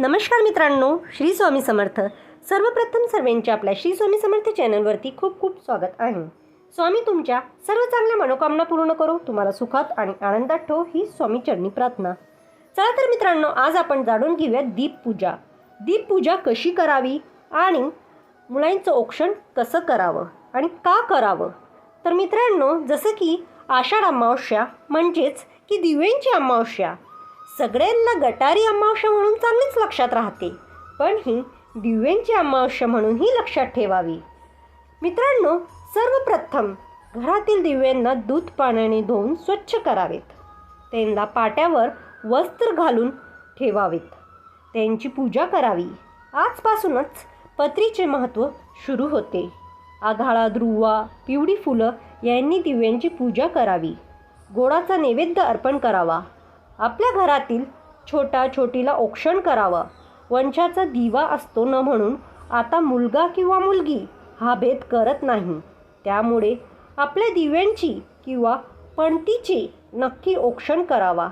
नमस्कार मित्रांनो श्री स्वामी समर्थ. सर्वप्रथम सर्वांचे आपल्या श्री स्वामी समर्थ चॅनलवरती खूप खूप स्वागत आहे स्वामी तुमच्या सर्व चांगल्या मनोकामना पूर्ण करू. तुम्हाला सुखात आणि आनंदात ठेव ही स्वामी चरणी प्रार्थना. चला तर मित्रांनो आज आपण जाणून घेऊया दीपपूजा दीपपूजा कशी करावी आणि मुलांचं औक्षण कसं करावं आणि का करावं? तर मित्रांनो जसं की आषाढ अमावस्या म्हणजेच की दिव्यांची अमावस्या. सगळ्यांना गटारी अमावस्या म्हणून चांगलीच लक्षात राहते. पण ही दिव्यांची अमावस्या म्हणूनही लक्षात ठेवावी. मित्रांनो सर्वप्रथम घरातील दिव्यांना दूध पाण्याने धुवून स्वच्छ करावेत. त्यांना पाट्यावर वस्त्र घालून ठेवावेत. त्यांची पूजा करावी. आजपासूनच पत्रीचे महत्त्व सुरू होते. आघाळा ध्रुवा पिवळी फुलं यांनी दिव्यांची पूजा करावी. गोडाचा नैवेद्य अर्पण करावा. आपल्या घरातील छोटा छोटीला औक्षण करावं. वंशाचा दिवा असतो न म्हणून आता मुलगा किंवा मुलगी हा भेद करत नाही. त्यामुळे आपल्या दिव्यांची किंवा पणतीची नक्की औक्षण करावा.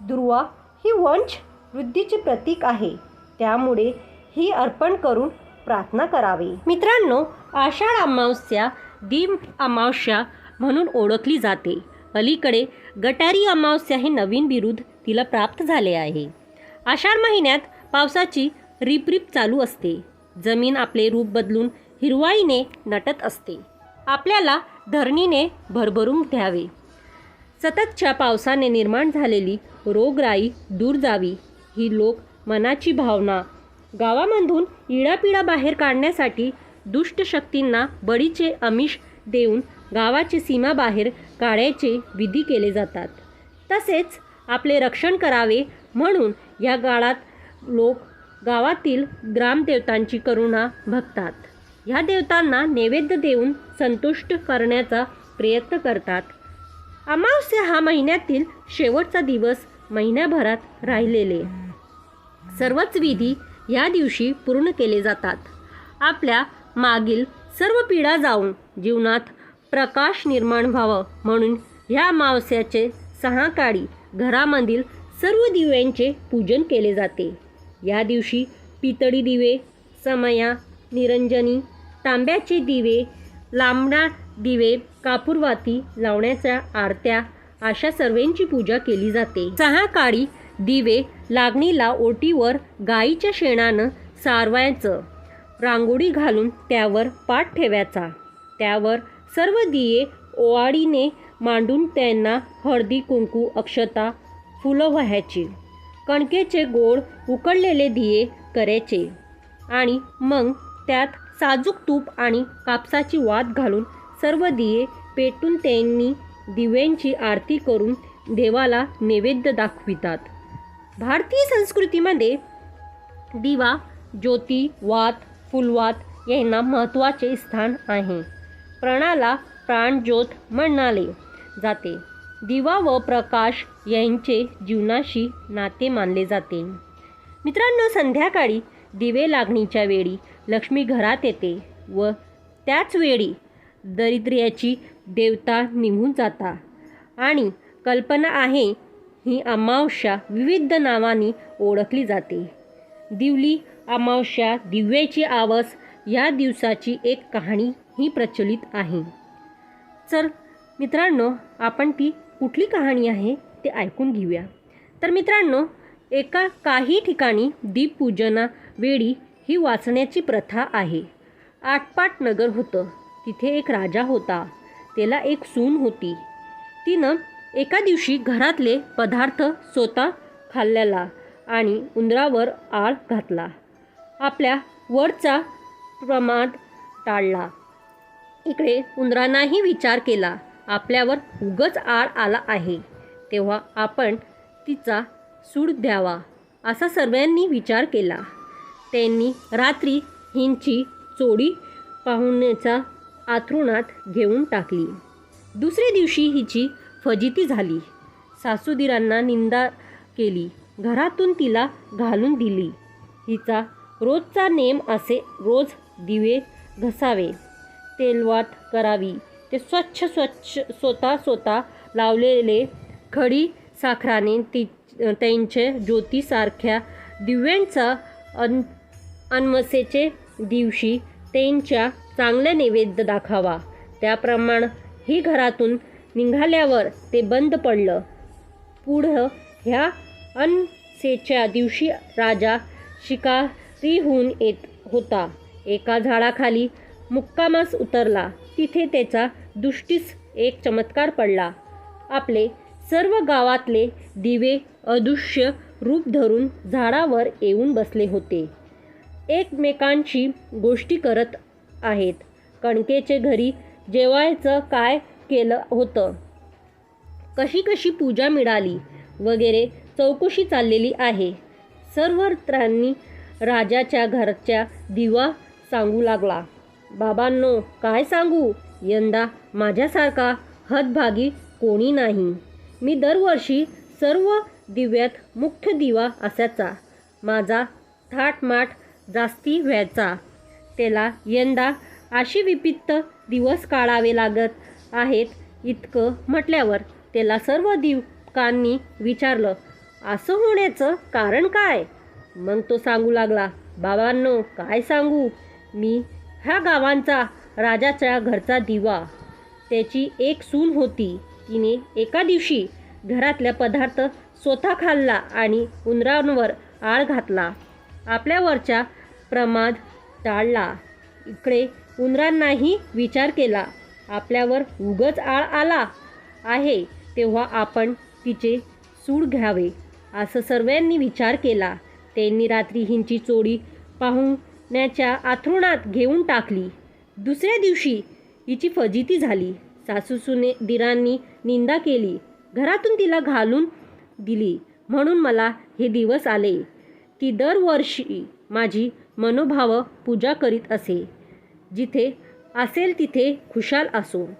दुर्वा ही वंश वृद्धीचे प्रतीक आहे. त्यामुळे ही अर्पण करून प्रार्थना करावी. मित्रांनो आषाढ अमावस्या दीप अमावस्या म्हणून ओळखली जाते. अलीकडे गटारी अमावस्या हे नवीन बिरुद तिला प्राप्त झाले आहे. आषाढ महिन्यात पावसाची रिपरिप चालू असते. जमीन आपले रूप बदलून हिरवाईने नटत असते. आपल्याला धरणीने भरभरून द्यावे सततच्या पावसाने निर्माण झालेली रोगराई दूर जावी ही लोक मनाची भावना. गावामधून इडापिडा बाहेर काढण्यासाठी दुष्ट शक्तींना बळीचे आमिष देऊन गावाची सीमाबाहेर काढायचे विधी केले जातात. तसेच आपले रक्षण करावे म्हणून या काळात लोक गावातील ग्रामदेवतांची करुणा भगतात ह्या देवतांना नैवेद्य देऊन संतुष्ट करण्याचा प्रयत्न करतात. अमावस्या हा महिन्यातील शेवटचा दिवस महिन्याभरात राहिलेले. सर्वच विधी या दिवशी पूर्ण केले जातात. आपल्या मागील सर्व पिढा जाऊन जीवनात प्रकाश निर्माण व्हावं म्हणून ह्या मावस्याचे सहा काळी घरामधील सर्व दिव्यांचे पूजन केले जाते. या दिवशी पितळी दिवे समया निरंजनी तांब्याचे दिवे लांबडा दिवे कापूरवाती लावण्याच्या आरत्या अशा सर्वांची पूजा केली जाते. सहा काळी दिवे लागणीला ओटीवर गाईच्या शेणानं सारवायचं. रांगोळी घालून त्यावर पाठ ठेवायचा. त्यावर सर्व दिये ओवाळीने मांडून त्यांना हळदी कुंकू अक्षता फुलं व्हायची. कणकेचे गोड उकडलेले दिये करायचे. आणि मग त्यात साजूक तूप आणि कापसाची वात घालून सर्व दिये पेटून त्यांनी दिव्यांची आरती करून देवाला नैवेद्य दाखवितात. भारतीय संस्कृतीमध्ये दिवा ज्योती वात फुलवात यांना महत्त्वाचे स्थान आहे. प्राणाला प्राणज्योत म्हणाले जाते. दिवा व प्रकाश यांचे जीवनाशी नाते मानले जाते. मित्रांनो संध्याकाळी दिवे लागणीच्या वेळी लक्ष्मी घरात येते व त्याच वेळी दरिद्र्याची देवता निघून जाता. आणि कल्पना आहे ही अमावस्या विविध नावांनी ओळखली जाते. दिवली अमावस्या दिव्याची आवस या दिवसाची एक कहाणी ही प्रचलित आहे. तर मित्रांनो आपण ती कुठली कहाणी आहे ते ऐकून घेऊया. तर मित्रांनो एका काही ठिकाणी दीपपूजना वेळी ही वाचण्याची प्रथा आहे. आटपाट नगर होतं. तिथे एक राजा होता. त्याला एक सून होती. तिनं एका दिवशी घरातले पदार्थ स्वतः खाल्ल्याला आणि उंदरावर आळ घातला. आपल्या वरचा प्रमाद टाळला. इकडे उंदरांनाही विचार केला. आपल्यावर उगच आळ आला आहे. तेव्हा आपण तिचा सूड द्यावा असा सर्वांनी विचार केला. त्यांनी रात्री हिंची चोडी पाहुण्याचा आथरुणात घेऊन टाकली. दुसऱ्या दिवशी हिची फजिती झाली. सासूदिरांना निंदा केली. घरातून तिला घालून दिली. हिचा रोजचा नेम असे रोज दिवे घसावे. तेलवाट करावी. ते स्वच्छ स्वच्छ स्वतः स्वतः लावलेले खडी साखराने ती त्यांचे ज्योतीसारख्या दिव्यांचा अन अनवसेचे दिवशी त्यांच्या चांगला नैवेद्य दाखावा. त्याप्रमाण ही घरातून निघाल्यावर ते बंद पडलं. पुढं ह्या अनसेच्या दिवशी राजा शिकारीहून येत होता. एका झाडाखाली मुक्कामास उतरला. तिथे त्याचा दृष्टीस एक चमत्कार पडला. आपले सर्व गावातले दिवे अदृश्य रूप धरून झाडावर येऊन बसले होते. एकमेकांशी गोष्टी करत आहेत. कणकेचे घरी जेवायचं काय केलं होतं? कशी कशी पूजा मिळाली? वगैरे चौकशी चाललेली आहे. सर्वत्रांनी राजाच्या घरच्या दिवा सांगू लागला. बाबांनो काय सांगू? यंदा माझ्यासारखा हतभागी कोणी नाही. मी दरवर्षी सर्व दिव्यात मुख्य दिवा असायचा. माझा थाटमाट जास्ती व्हायचा. त्याला यंदा अशी विपित्त दिवस काढावे लागत आहेत इतकं म्हटल्यावर त्याला सर्व दिवकांनी विचारलं असं होण्याचं कारण काय? मग तो सांगू लागला बाबांनो काय सांगू? मी ह्या गावांचा राजाच्या घरचा दिवा. त्याची एक सून होती. तिने एका दिवशी घरातल्या पदार्थ स्वतः खाल्ला आणि उंदरांवर आळ घातला. आपल्यावरच्या प्रमाद टाळला. इकडे उंदरांनाही विचार केला. आपल्यावर उगच आळ आला आहे तेव्हा आपण तिचे सूड घ्यावे असं सर्वांनी विचार केला. त्यांनी रात्री हिंची चोरी न्याच्या आथरुणात घेऊन टाकली. दुसऱ्या दिवशी हिची फजिती झाली. सासूसूने दिरांनी निंदा केली. घरातून तिला घालून दिली. म्हणून मला हे दिवस आले. ती दरवर्षी माझी मनोभाव पूजा करीत असे. जिथे असेल तिथे खुशाल असो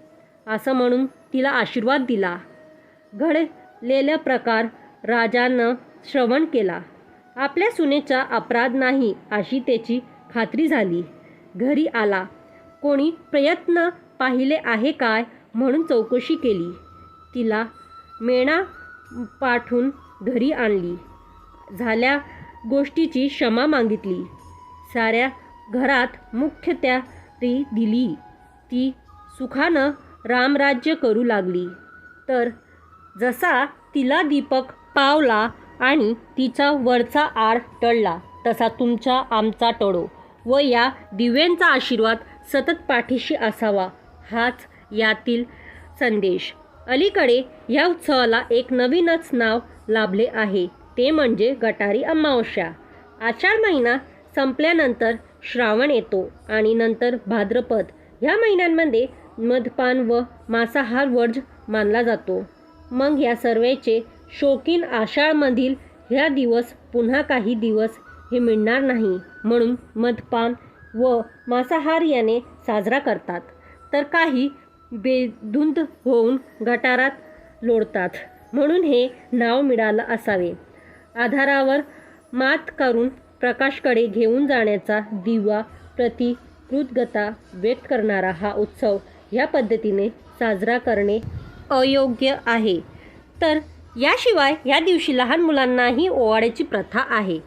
असं म्हणून तिला आशीर्वाद दिला. घडलेला प्रकार राजानं श्रवण केला. आपल्या सुनेचा अपराध नाही अशी त्याची खात्री झाली. घरी आला. कोणी प्रयत्न पाहिले आहे काय म्हणून चौकशी केली. तिला मेणा पाठवून घरी आणली. झाल्या गोष्टीची क्षमा मागितली. साऱ्या घरात मुख्य त्या ती दिली. ती सुखानं रामराज्य करू लागली. तर जसा तिला दीपक पावला आणि तिचा वरचा आड टळला तसा तुमचा आमचा टळो. व या दिव्यांचा आशीर्वाद सतत पाठीशी असावा हाच यातील संदेश. अलीकडे या उत्सवाला एक नवीनच नाव लाभले आहे ते म्हणजे गटारी अमावस्या. आषाढ महिना संपल्यानंतर श्रावण येतो आणि नंतर भाद्रपद. ह्या महिन्यांमध्ये मधपान व मांसाहार वर्ज मानला जातो. मग या सर्वेचे शौकीन आषाढमधील ह्या दिवस पुन्हा काही दिवस हे मिळणार नाही. म्हणून मदपान व मांसाहार याने साजरा करतात. तर काही बेधुंद होऊन गटारात लोडतात म्हणून हे नाव मिळालं असावे. आधारावर मात करून प्रकाशकडे घेऊन जाण्याचा दिवा प्रति कृतज्ञता व्यक्त करणारा हा उत्सव या पद्धतीने साजरा करणे अयोग्य आहे. तर याशिवाय या दिवशी लहान मुलांनाही ओवाळ्याची प्रथा आहे.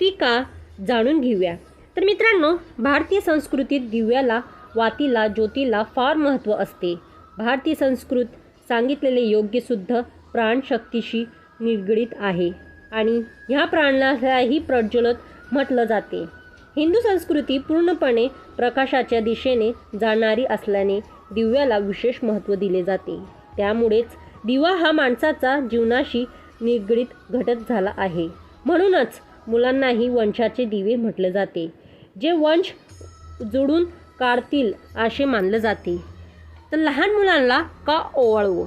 ती का जाणून घेऊया. तर मित्रांनो भारतीय संस्कृतीत दिव्याला वातीला ज्योतीला फार महत्त्व असते. भारतीय संस्कृत सांगितलेले योग्यसुद्ध प्राणशक्तीशी निगडीत आहे आणि ह्या प्राणालाही प्रज्वलत म्हटलं जाते. हिंदू संस्कृती पूर्णपणे प्रकाशाच्या दिशेने जाणारी असल्याने दिव्याला विशेष महत्त्व दिले जाते. त्यामुळेच दिवा हा माणसाचा जीवनाशी निगडीत घटक झाला आहे. म्हणूनच मुलांनाही वंशाचे दिवे म्हटले जाते जे वंश जुडून काढतील असे मानलं जाते. तर लहान मुलांना का ओवाळवं?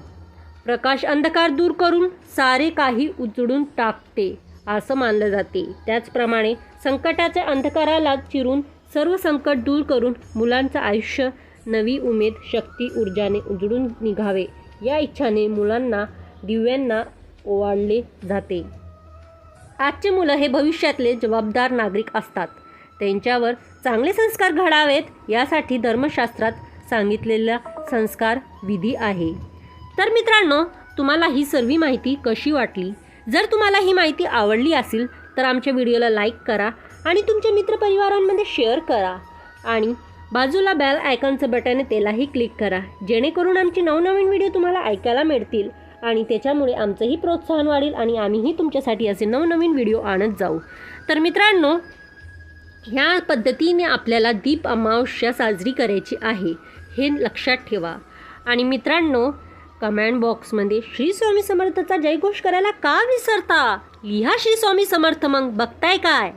प्रकाश अंधकार दूर करून सारे काही उजळून टाकते असं मानलं जाते. त्याचप्रमाणे संकटाच्या अंधकाराला चिरून सर्व संकट दूर करून मुलांचं आयुष्य नवी उमेद शक्ती ऊर्जाने उजळून निघावे या इच्छाने मुलांना दिव्यांना ओवाळले जाते. आजचे मुलं हे भविष्यातले जबाबदार नागरिक असतात. त्यांच्यावर चांगले संस्कार घडावेत यासाठी धर्मशास्त्रात सांगितलेला संस्कार विधी आहे. तर मित्रांनो तुम्हाला ही सर्व माहिती कशी वाटली? जर तुम्हाला ही माहिती आवडली असेल तर आमच्या व्हिडिओला लाईक करा आणि तुमच्या मित्रपरिवारांमध्ये शेअर करा. आणि बाजूला बॅल आयकॉनचं बटन आहे त्यालाही क्लिक करा. जेणेकरून आमचे नवनवीन व्हिडिओ तुम्हाला ऐकायला मिळतील. आणि त्याच्यामुळे आमचंही प्रोत्साहन वाढेल आणि आम्हीही तुमच्यासाठी असे नवनवीन व्हिडिओ आणत जाऊ. तर मित्रांनो ह्या पद्धतीने आपल्याला दीप अमावस्या साजरी करायची आहे हे लक्षात ठेवा. आणि मित्रांनो कमेंट बॉक्समध्ये श्री स्वामी समर्थचा जयघोष करायला का विसरता? लिहा श्री स्वामी समर्थ मग बघताय काय?